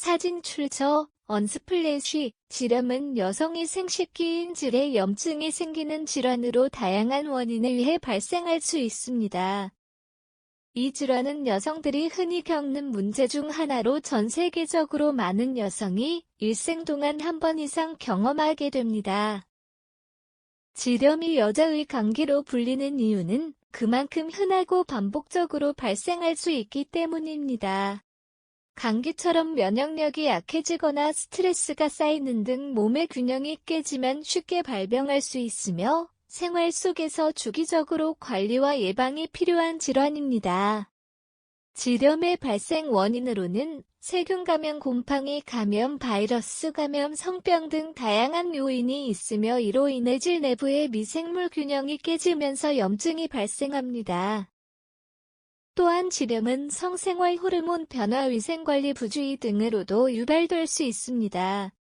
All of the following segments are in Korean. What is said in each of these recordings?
사진 출처 언스플래시 질염은 여성이 생식기인 질에 염증이 생기는 질환으로 다양한 원인에 의해 발생할 수 있습니다. 이 질환은 여성들이 흔히 겪는 문제 중 하나로 전 세계적으로 많은 여성이 일생 동안 한 번 이상 경험하게 됩니다. 질염이 여자의 감기로 불리는 이유는 그만큼 흔하고 반복적으로 발생할 수 있기 때문입니다. 감기처럼 면역력이 약해지거나 스트레스가 쌓이는 등 몸의 균형이 깨지면 쉽게 발병할 수 있으며 생활 속에서 주기적으로 관리와 예방이 필요한 질환입니다. 질염의 발생 원인으로는 세균 감염, 곰팡이 감염, 바이러스 감염, 성병 등 다양한 요인이 있으며 이로 인해 질 내부의 미생물 균형이 깨지면서 염증이 발생합니다. 또한 질염은 성생활 호르몬 변화, 위생관리 부주의 등으로도 유발될 수 있습니다.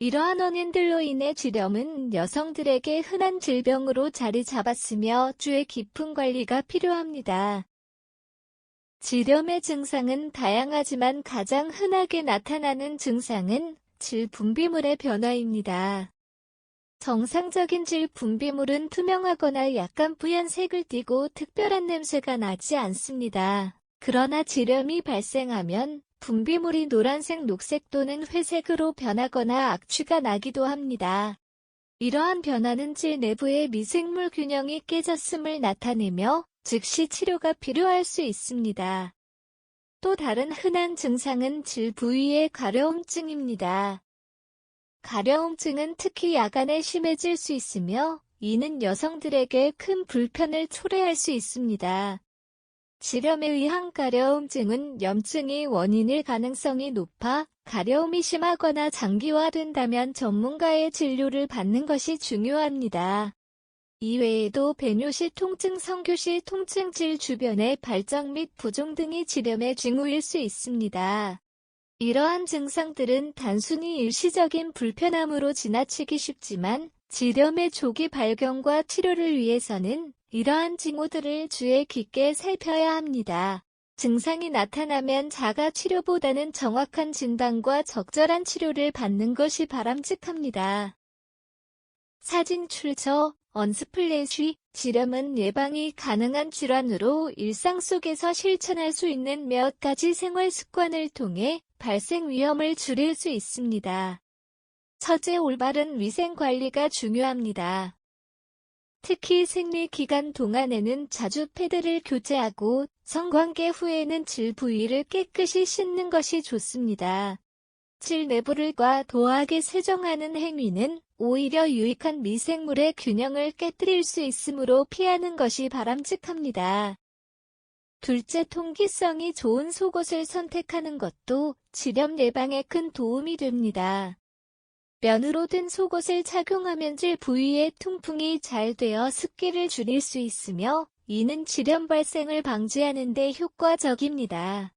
이러한 원인들로 인해 질염은 여성들에게 흔한 질병으로 자리 잡았으며 주의 깊은 관리가 필요합니다. 질염의 증상은 다양하지만 가장 흔하게 나타나는 증상은 질 분비물의 변화입니다. 정상적인 질 분비물은 투명하거나 약간 뿌연 색을 띠고 특별한 냄새가 나지 않습니다. 그러나 질염이 발생하면 분비물이 노란색, 녹색 또는 회색으로 변하거나 악취가 나기도 합니다. 이러한 변화는 질 내부의 미생물 균형이 깨졌음을 나타내며 즉시 치료가 필요할 수 있습니다. 또 다른 흔한 증상은 질 부위의 가려움증입니다. 가려움증은 특히 야간에 심해질 수 있으며 이는 여성들에게 큰 불편을 초래할 수 있습니다. 질염에 의한 가려움증은 염증이 원인일 가능성이 높아 가려움이 심하거나 장기화된다면 전문가의 진료를 받는 것이 중요합니다. 이외에도 배뇨시 통증, 성교시 통증, 질 주변의 발정 및 부종 등이 질염의 징후일 수 있습니다. 이러한 증상들은 단순히 일시적인 불편함으로 지나치기 쉽지만 질염의 조기 발견과 치료를 위해서는 이러한 징후들을 주의 깊게 살펴야 합니다. 증상이 나타나면 자가 치료보다는 정확한 진단과 적절한 치료를 받는 것이 바람직합니다. 사진 출처 언스플래시 질염은 예방이 가능한 질환으로 일상 속에서 실천할 수 있는 몇 가지 생활 습관을 통해 발생 위험을 줄일 수 있습니다. 첫째, 올바른 위생 관리가 중요합니다. 특히 생리 기간 동안에는 자주 패드를 교체하고 성관계 후에는 질 부위를 깨끗이 씻는 것이 좋습니다. 질 내부를 과 도하게 세정하는 행위는 오히려 유익한 미생물의 균형을 깨뜨릴 수 있으므로 피하는 것이 바람직합니다. 둘째, 통기성이 좋은 속옷을 선택하는 것도 질염 예방에 큰 도움이 됩니다. 면으로 된 속옷을 착용하면 질 부위의 통풍이 잘 되어 습기를 줄일 수 있으며 이는 질염 발생을 방지하는 데 효과적입니다.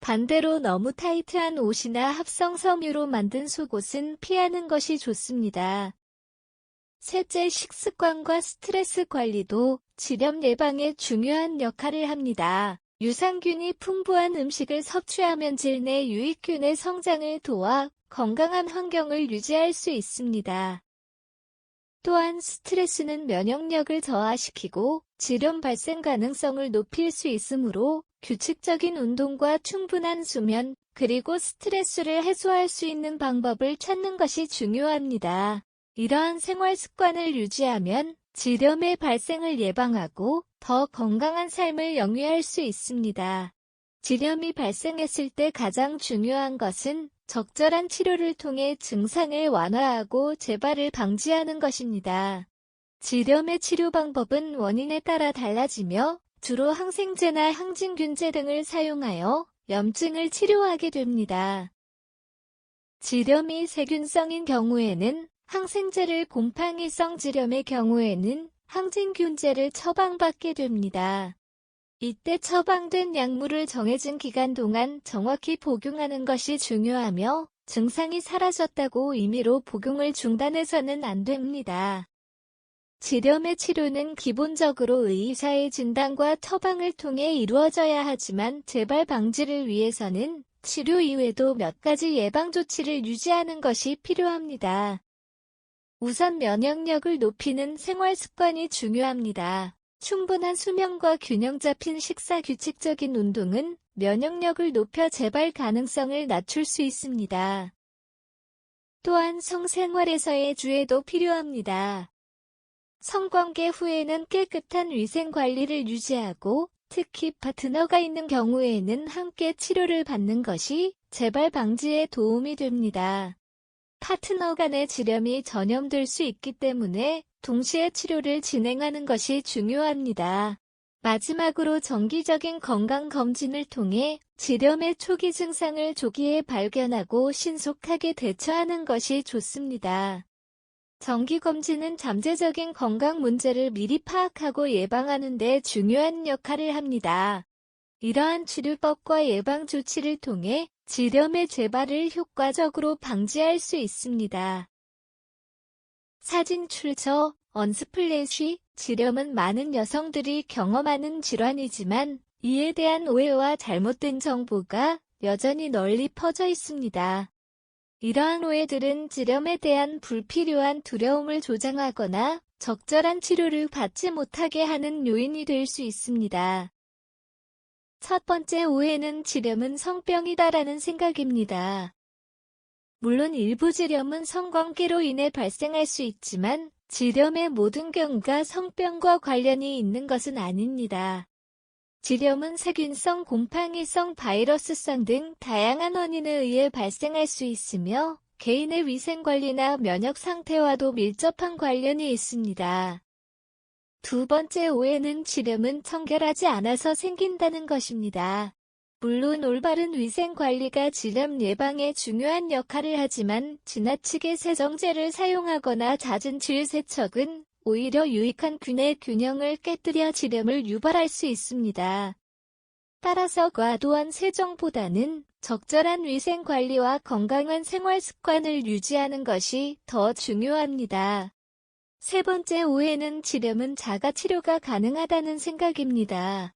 반대로 너무 타이트한 옷이나 합성 섬유로 만든 속옷은 피하는 것이 좋습니다. 셋째, 식습관과 스트레스 관리도 질염 예방에 중요한 역할을 합니다. 유산균이 풍부한 음식을 섭취하면 질내 유익균의 성장을 도와 건강한 환경을 유지할 수 있습니다. 또한 스트레스는 면역력을 저하시키고 질염 발생 가능성을 높일 수 있으므로 규칙적인 운동과 충분한 수면, 그리고 스트레스를 해소할 수 있는 방법을 찾는 것이 중요합니다. 이러한 생활 습관을 유지하면 질염의 발생을 예방하고 더 건강한 삶을 영위할 수 있습니다. 질염이 발생했을 때 가장 중요한 것은 적절한 치료를 통해 증상을 완화하고 재발을 방지하는 것입니다. 질염의 치료 방법은 원인에 따라 달라지며 주로 항생제나 항진균제 등을 사용하여 염증을 치료하게 됩니다. 질염이 세균성인 경우에는 항생제를 곰팡이성 질염의 경우에는 항진균제를 처방받게 됩니다. 이때 처방된 약물을 정해진 기간 동안 정확히 복용하는 것이 중요하며 증상이 사라졌다고 임의로 복용을 중단해서는 안 됩니다. 질염의 치료는 기본적으로 의사의 진단과 처방을 통해 이루어져야 하지만 재발 방지를 위해서는 치료 이외에도 몇 가지 예방 조치를 유지하는 것이 필요합니다. 우선 면역력을 높이는 생활 습관이 중요합니다. 충분한 수면과 균형 잡힌 식사 규칙적인 운동은 면역력을 높여 재발 가능성을 낮출 수 있습니다. 또한 성생활에서의 주의도 필요합니다. 성관계 후에는 깨끗한 위생 관리를 유지하고 특히 파트너가 있는 경우에는 함께 치료를 받는 것이 재발 방지에 도움이 됩니다. 파트너 간의 질염이 전염될 수 있기 때문에 동시에 치료를 진행하는 것이 중요합니다. 마지막으로 정기적인 건강검진을 통해 질염의 초기 증상을 조기에 발견하고 신속하게 대처하는 것이 좋습니다. 정기검진은 잠재적인 건강 문제를 미리 파악하고 예방하는 데 중요한 역할을 합니다. 이러한 치료법과 예방 조치를 통해 질염의 재발을 효과적으로 방지할 수 있습니다. 사진 출처 언스플래시 질염은 많은 여성들이 경험하는 질환이지만 이에 대한 오해와 잘못된 정보가 여전히 널리 퍼져 있습니다. 이러한 오해들은 질염에 대한 불필요한 두려움을 조장하거나 적절한 치료를 받지 못하게 하는 요인이 될 수 있습니다. 첫 번째 오해는 질염은 성병이다라는 생각입니다. 물론 일부 질염은 성관계로 인해 발생할 수 있지만 질염의 모든 경우가 성병과 관련이 있는 것은 아닙니다. 질염은 세균성, 곰팡이성, 바이러스성 등 다양한 원인에 의해 발생할 수 있으며 개인의 위생관리나 면역 상태와도 밀접한 관련이 있습니다. 두 번째 오해는 질염은 청결하지 않아서 생긴다는 것입니다. 물론 올바른 위생관리가 질염 예방에 중요한 역할을 하지만 지나치게 세정제를 사용하거나 잦은 질세척은 오히려 유익한 균의 균형을 깨뜨려 질염을 유발할 수 있습니다. 따라서 과도한 세정보다는 적절한 위생 관리와 건강한 생활 습관을 유지하는 것이 더 중요합니다. 세 번째 오해는 질염은 자가 치료가 가능하다는 생각입니다.